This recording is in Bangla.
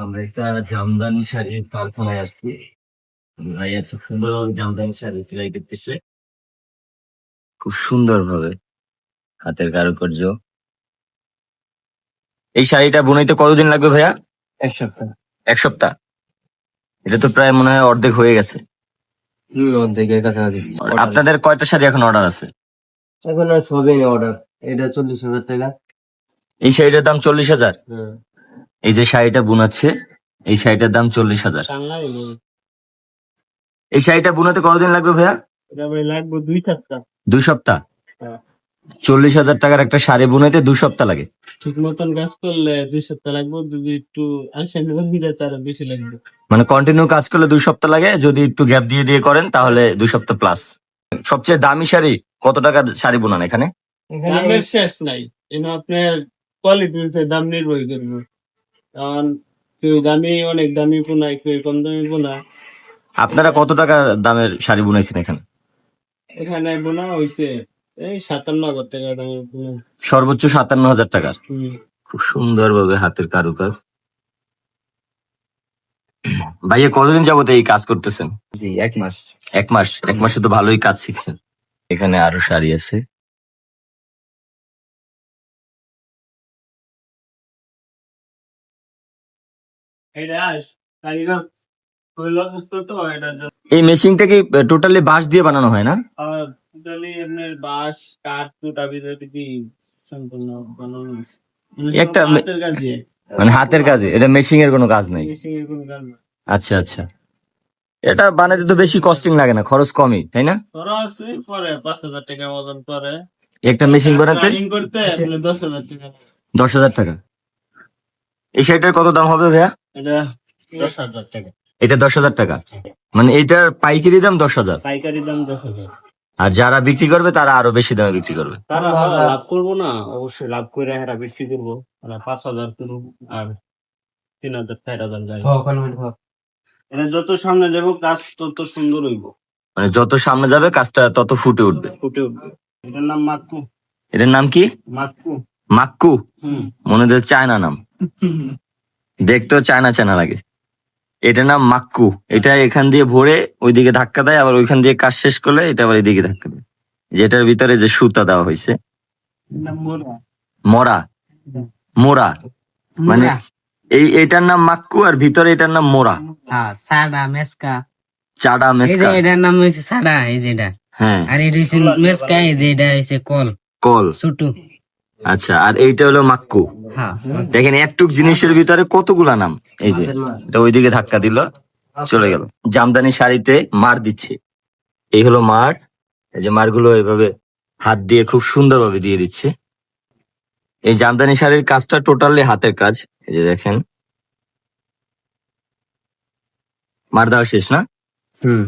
আমরা একটা জামদানি শাড়ির কারখানায় আসছি ভাইয়া খুব সুন্দর জামদানি শাড়ি সেলাই করতেছে। খুব সুন্দর ভাবে হাতের কারুকার্য। এই শাড়িটা বুনাইতে কতদিন লাগবে ভাইয়া? এক সপ্তাহ। এক সপ্তাহ? এটা তো প্রায় মনে হয় অর্ধেক হয়ে গেছে। অর্ধেকের কাছাকাছি। আপনাদের কয়টা শাড়ি এখন অর্ডার আছে? এখন আর সবই অর্ডার এটা চল্লিশ হাজার টাকা। এই শাড়িটার দাম চল্লিশ হাজার। এই যে শাড়িটা বুনাচ্ছে এই শাড়িটার দাম চল্লিশ হাজার। এই শাড়িটা বুনাতে কতদিন লাগবে ভাইয়া? লাগবে দুই সপ্তাহ। দুই সপ্তাহ? হ্যাঁ। চল্লিশ হাজার টাকার একটা শাড়ি বুনাইতে দুই সপ্তাহ লাগে। ঠিক মতন কাজ করলে দুই সপ্তাহ লাগবে যদি একটু তার বেশি লাগবে। মানে কন্টিনিউ কাজ করলে দুই সপ্তাহ লাগে যদি একটু গ্যাপ দিয়ে দিয়ে করেন তাহলে দুই সপ্তাহ প্লাস সবচেয়ে দামি শাড়ি কত টাকা শাড়ি বুনান এখানে? দামের শেষ নাই। আপনার কোয়ালিটির দাম নির্ভর করবে। কারণ কেউ দামি অনেক দামি বোনায় কেউ কম দামি বোনায় আপনারা কত টাকা দামের শাড়ি বুনাইছেন এখানে? এখানে বোনা হয়েছে এই সাতান্ন হাজার টাকা দামের বোনা। সর্বোচ্চ সাতান্ন হাজার টাকার? খুব সুন্দর ভাবে হাতের কারুকাজ। ভাইয়া কতদিন যাবত এই কাজ করতেছেন? জি এক মাস। এক মাস? এক মাসে তো ভালোই কাজ শিখছেন। এখানে আরও শাড়ি আছে। এই মেশিনটা কি টোটালি বাঁশ দিয়ে বানানো হয় না? টোটালি আপনার বাঁশ কাঠ টুটা ভিতরে সম্পূর্ণ বানানো একটা হাতের কাজে। মানে হাতের কাজে এটা মেশিং এর কোনো কাজ নেই। আচ্ছা আচ্ছা। এটা বানাতে তো বেশি কস্টিং লাগে না খরচ কমই তাই না? খরচ পরে পাঁচ হাজার টাকা মতন পরে। একটা মেশিন বানাতে? করতে দশ হাজার টাকা। দশ হাজার টাকা। এই শাড়িটার কত দাম হবে ভাইয়া? এটা দশ হাজার টাকা। এটা দশ হাজার টাকা? মানে এটার পাইকারি দাম দশ হাজার? পাইকারি দাম দশ হাজার। আর যারা বিক্রি করবে তারা আরও বেশি দামে বিক্রি করবে। তারা লাভ করব না অবশ্যই লাভ করে এরা বিক্রি করব। মানে পাঁচ হাজার করুন আর তিন হাজার চার হাজার এটা যত সামনে যাব কাজ তত সুন্দর হইব। মানে যত সামনে যাবে কাজটা তত ফুটে উঠবে। ফুটে উঠবে। এটার নাম মাকু এটার নাম কি? মাকু মাক্কু? মনে হচ্ছে চায়না নাম। দেখতেও চায়না চায়না লাগে। এটার নাম মাক্কু। এটা এখান দিয়ে ভরে ওইদিকে ধাক্কা দেয় আবার ওইখান দিয়ে কাজ শেষ করলে এটা আবার এদিকে ধাক্কা দেয়। যেটার ভিতরে যে সুতা দেওয়া হয়েছে। মরা। মোরা। মানে এই এটার নাম মাক্কু আর ভিতরে এটার নাম মোরা। হ্যাঁ সাডা মেসকা। চাডা এই মেসকা। এটার নাম হয়েছে সাডা এই যে এটা। হ্যাঁ। আর এটা হয়েছে মেসকা এই যে এটা হয়েছে কল। কল। ছোটু আচ্ছা আর এইটা হলো মাক্কু। হ্যাঁ দেখেন একটুক জিনিসের ভিতরে কতগুলা নাম? এই যে এটা ওইদিকে ধাক্কা দিল চলে গেল। জামদানি শাড়িতে মার দিচ্ছে। এই হলো মার। এই যে মারগুলো এভাবে হাত দিয়ে খুব সুন্দরভাবে দিয়ে দিচ্ছে। এই জামদানি শাড়ির কাজটা টোটালি হাতের কাজ। এই যে দেখেন। মার দেওয়া শেষ না? হুম।